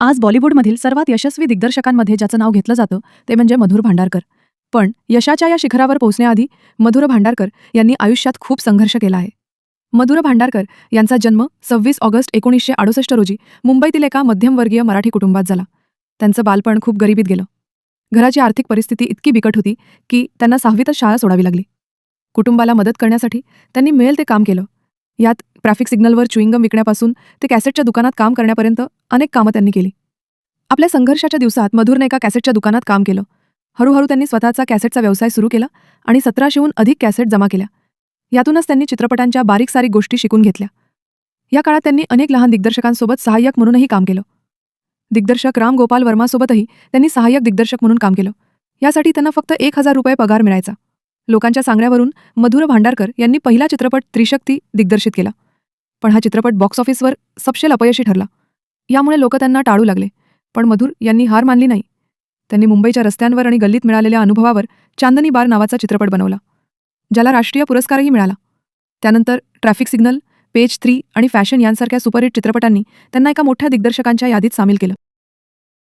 आज बॉलिवूडमधील सर्वात यशस्वी दिग्दर्शकांमध्ये ज्याचं नाव घेतलं जातं ते म्हणजे मधुर भांडारकर. पण यशाच्या या शिखरावर पोहोचण्याआधी मधुर भांडारकर यांनी आयुष्यात खूप संघर्ष केला आहे. मधुर भांडारकर यांचा जन्म सव्वीस ऑगस्ट एकोणीसशे अडुसष्ट रोजी मुंबईतील एका मध्यमवर्गीय मराठी कुटुंबात झाला. त्यांचं बालपण खूप गरिबीत गेलं. घराची आर्थिक परिस्थिती इतकी बिकट होती की त्यांना सहावीतच शाळा सोडावी लागली. कुटुंबाला मदत करण्यासाठी त्यांनी मिळेल ते काम केलं. यात ट्रॅफिक सिग्नलवर च्युइंगम विकण्यापासून ते कॅसेटच्या दुकानात काम करण्यापर्यंत अनेक कामं त्यांनी केली. आपल्या संघर्षाच्या दिवसात मधुरने एका कॅसेटच्या दुकानात काम केलं. हळूहळू त्यांनी स्वतःचा कॅसेटचा व्यवसाय सुरू केला आणि सतराशेहून अधिक कॅसेट जमा केल्या. यातूनच त्यांनी चित्रपटांच्या बारीक सारीक गोष्टी शिकून घेतल्या. या काळात त्यांनी अनेक लहान दिग्दर्शकांसोबत सहाय्यक म्हणूनही काम केलं. दिग्दर्शक राम गोपाल वर्मासोबतही त्यांनी सहाय्यक दिग्दर्शक म्हणून काम केलं. यासाठी त्यांना फक्त एक हजार रुपये पगार मिळायचा. लोकांच्या सांगण्यावरून मधुर भांडारकर यांनी पहिला चित्रपट त्रिशक्ती दिग्दर्शित केला. पण हा चित्रपट बॉक्स ऑफिसवर सपशेल अपयशी ठरला. यामुळे लोक त्यांना टाळू लागले. पण मधुर यांनी हार मानली नाही. त्यांनी मुंबईच्या रस्त्यांवर आणि गल्लीत मिळालेल्या अनुभवावर चांदनी बार नावाचा चित्रपट बनवला ज्याला राष्ट्रीय पुरस्कारही मिळाला. त्यानंतर ट्रॅफिक सिग्नल पेज थ्री आणि फॅशन यांसारख्या सुपरहिट चित्रपटांनी त्यांना एका मोठ्या दिग्दर्शकांच्या यादीत सामील केलं.